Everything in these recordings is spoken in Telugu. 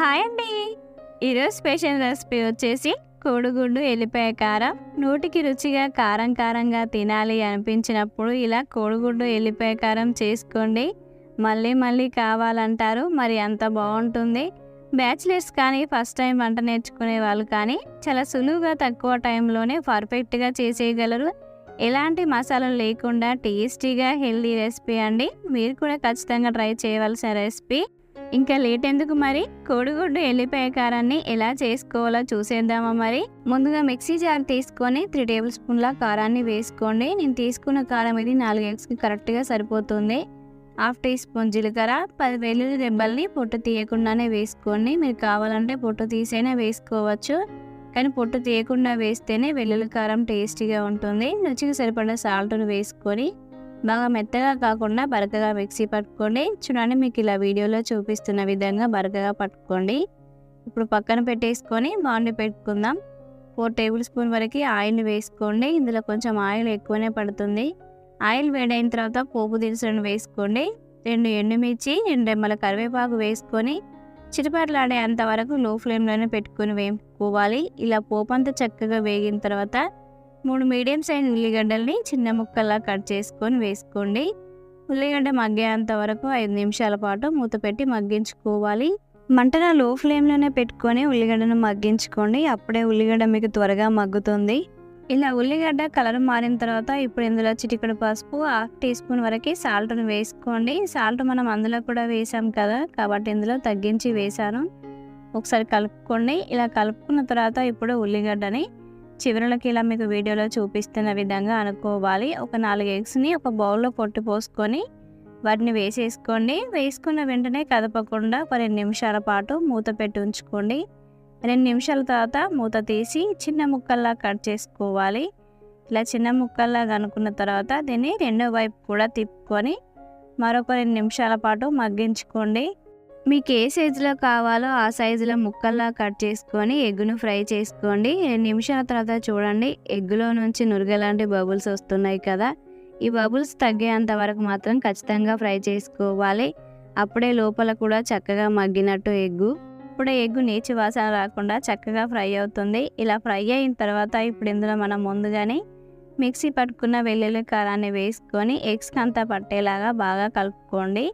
హాయ్ అండి. ఈరోజు స్పెషల్ రెసిపీ వచ్చేసి కోడిగుడ్డు ఎల్లిపాయ కారం. నోటికి రుచిగా కారం కారంగా తినాలి అనిపించినప్పుడు ఇలా కోడిగుడ్డు ఎల్లిపాయ కారం చేసుకోండి. మళ్ళీ మళ్ళీ కావాలంటారు మరి అంత బాగుంటుంది. బ్యాచిలర్స్ కానీ ఫస్ట్ టైం వంట నేర్చుకునే వాళ్ళు కానీ చాలా సులువుగా తక్కువ టైంలోనే పర్ఫెక్ట్గా చేసేయగలరు. ఎలాంటి మసాలాలు లేకుండా టేస్టీగా హెల్దీ రెసిపీ అండి. మీరు కూడా ఖచ్చితంగా ట్రై చేయవలసిన రెసిపీ. ఇంకా లేట్ ఎందుకు మరి? కోడిగుడ్డు ఎల్లిపాయ కారాన్ని ఎలా చేసుకోవాలో చూసేద్దామా మరి? ముందుగా మిక్సీ జార్ తీసుకొని త్రీ టేబుల్ స్పూన్ల కారాన్ని వేసుకోండి. నేను తీసుకున్న కారం ఇది నాలుగు ఎగ్స్కి కరెక్ట్గా సరిపోతుంది. హాఫ్ టీ స్పూన్ జీలకర్ర పది వెల్లుల్లి దెబ్బల్ని పొట్టు తీయకుండానే వేసుకోండి. మీరు కావాలంటే పొట్టు తీసైనా వేసుకోవచ్చు. కానీ పొట్టు తీయకుండా వేస్తేనే వెల్లుల్లి కారం టేస్టీగా ఉంటుంది. రుచికి సరిపడా సాల్ట్ను వేసుకొని బాగా మెత్తగా కాకుండా బరకగా మిక్సీ పట్టుకోండి. చూడండి మీకు ఇలా వీడియోలో చూపిస్తున్న విధంగా బరకగా పట్టుకోండి. ఇప్పుడు పక్కన పెట్టేసుకొని బాండి పెట్టుకుందాం. ఫోర్ టేబుల్ స్పూన్ వరకు ఆయిల్ వేసుకోండి. ఇందులో కొంచెం ఆయిల్ ఎక్కువనే పడుతుంది. ఆయిల్ వేడైన తర్వాత పోపు దినుసులను వేసుకోండి. రెండు ఎండుమిర్చి రెండు రెమ్మల కరివేపాకు వేసుకొని చిటపట్లాడే అంతవరకు లో ఫ్లేమ్లోనే పెట్టుకొని వేపుకోవాలి. ఇలా పోపు అంతా చక్కగా వేగిన తర్వాత మూడు మీడియం సైజ్ ఉల్లిగడ్డల్ని చిన్న ముక్కల్లా కట్ చేసుకొని వేసుకోండి. ఉల్లిగడ్డ మగ్గేంత వరకు ఐదు నిమిషాల పాటు మూత పెట్టి మగ్గించుకోవాలి. మంటన లో ఫ్లేమ్లోనే పెట్టుకొని ఉల్లిగడ్డను మగ్గించుకోండి. అప్పుడే ఉల్లిగడ్డ మీకు త్వరగా మగ్గుతుంది. ఇలా ఉల్లిగడ్డ కలర్ మారిన తర్వాత ఇప్పుడు ఇందులో చిటికడు పసుపు హాఫ్ టీ స్పూన్ వరకు సాల్ట్ను వేసుకోండి. సాల్ట్ మనం అందులో కూడా వేసాం కదా కాబట్టి ఇందులో తగ్గించి వేసాను ఒకసారి కలుపుకోండి. ఇలా కలుపుకున్న తర్వాత ఇప్పుడు ఉల్లిగడ్డని చివరలకి ఇలా మీకు వీడియోలో చూపిస్తున్న విధంగా అనుకోవాలి. ఒక నాలుగు ఎగ్స్ని ఒక బౌల్లో పొట్టు పోసుకొని వాటిని వేసేసుకోండి. వేసుకున్న వెంటనే కదపకుండా ఒక రెండు నిమిషాల పాటు మూత పెట్టి ఉంచుకోండి. రెండు నిమిషాల తర్వాత మూత తీసి చిన్న ముక్కల్లా కట్ చేసుకోవాలి. ఇలా చిన్న ముక్కల్లా కనుక్కున్న తర్వాత దీన్ని రెండో వైపు కూడా తిప్పుకొని మరొక రెండు నిమిషాల పాటు మగ్గించుకోండి. మీకు ఏ సైజులో కావాలో ఆ సైజులో ముక్కల్లా కట్ చేసుకొని ఎగ్గును ఫ్రై చేసుకోండి. నిమిషాల తర్వాత చూడండి ఎగ్గులో నుంచి నురుగలాంటి బబుల్స్ వస్తున్నాయి కదా. ఈ బబుల్స్ తగ్గేంత వరకు మాత్రం ఖచ్చితంగా ఫ్రై చేసుకోవాలి. అప్పుడే లోపల కూడా చక్కగా మగ్గినట్టు ఎగ్గు. ఇప్పుడే ఎగ్గు నీచి వాసన రాకుండా చక్కగా ఫ్రై అవుతుంది. ఇలా ఫ్రై అయిన తర్వాత ఇప్పుడు ఇందులో మనం ముందుగానే మిక్సీ పట్టుకున్న వెల్లుల్లి కారాన్ని వేసుకొని ఎగ్స్కి అంతా పట్టేలాగా బాగా కలుపుకోండి.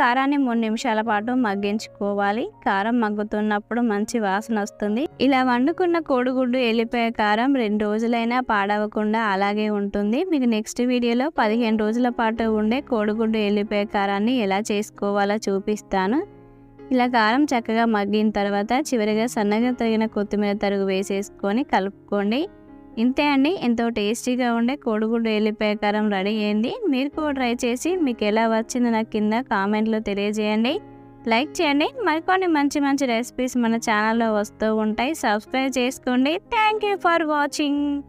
కారాన్ని మూడు నిమిషాల పాటు మగ్గించుకోవాలి. కారం మగ్గుతున్నప్పుడు మంచి వాసన వస్తుంది. ఇలా వండుకున్న కోడిగుడ్డు ఎల్లిపాయ కారం రెండు రోజులైనా పాడవకుండా అలాగే ఉంటుంది. మీకు నెక్స్ట్ వీడియోలో పదిహేను రోజుల పాటు ఉండే కోడిగుడ్డు ఎల్లిపాయ కారాన్ని ఎలా చేసుకోవాలో చూపిస్తాను. ఇలా కారం చక్కగా మగ్గిన తర్వాత చివరిగా సన్నగా తగిన కొత్తిమీర తరుగు వేసేసుకొని కలుపుకోండి. ఇంతే అండి. ఎంతో టేస్టీగా ఉండే కోడిగుడ్డు ఎల్లిపాయ కారం రెడీ అయింది. మీరు కూడా ట్రై చేసి మీకు ఎలా వచ్చిందో నాకు కింద కామెంట్లో తెలియజేయండి. లైక్ చేయండి. మరికొన్ని మంచి మంచి రెసిపీస్ మన ఛానల్లో వస్తూ ఉంటాయి. సబ్స్క్రైబ్ చేసుకోండి. Thank you for watching.